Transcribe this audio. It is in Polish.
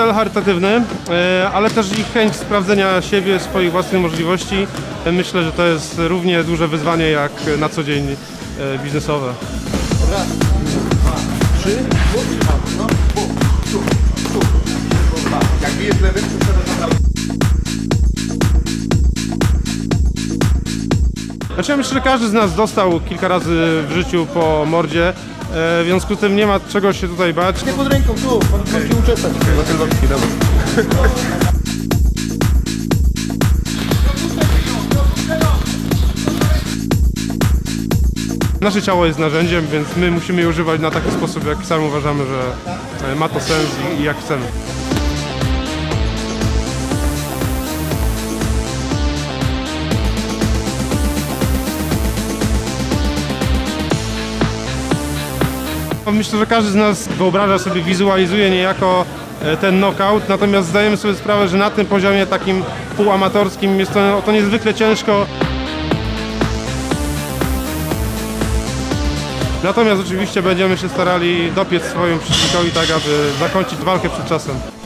cel charytatywny, e, ale też ich chęć sprawdzenia siebie, swoich własnych możliwości. E, Myślę, że to jest równie duże wyzwanie jak na co dzień e, biznesowe. Jak bijesz lewym, to trzeba. Znaczy ja myślę, że każdy z nas dostał kilka razy w życiu po mordzie, e, w związku z tym nie ma czego się tutaj bać. Nie pod ręką, tu, pan okay. się uczesać. Wakilowski, dobra. Nasze ciało jest narzędziem, więc my musimy je używać na taki sposób, jak sami uważamy, że e, ma to sens i jak chcemy. Myślę, że każdy z nas wyobraża sobie, wizualizuje niejako e, ten knockout, natomiast zdajemy sobie sprawę, że na tym poziomie takim półamatorskim jest to, to niezwykle ciężko. Natomiast oczywiście będziemy się starali dopiec swojemu przeciwnikowi tak, aby zakończyć walkę przed czasem.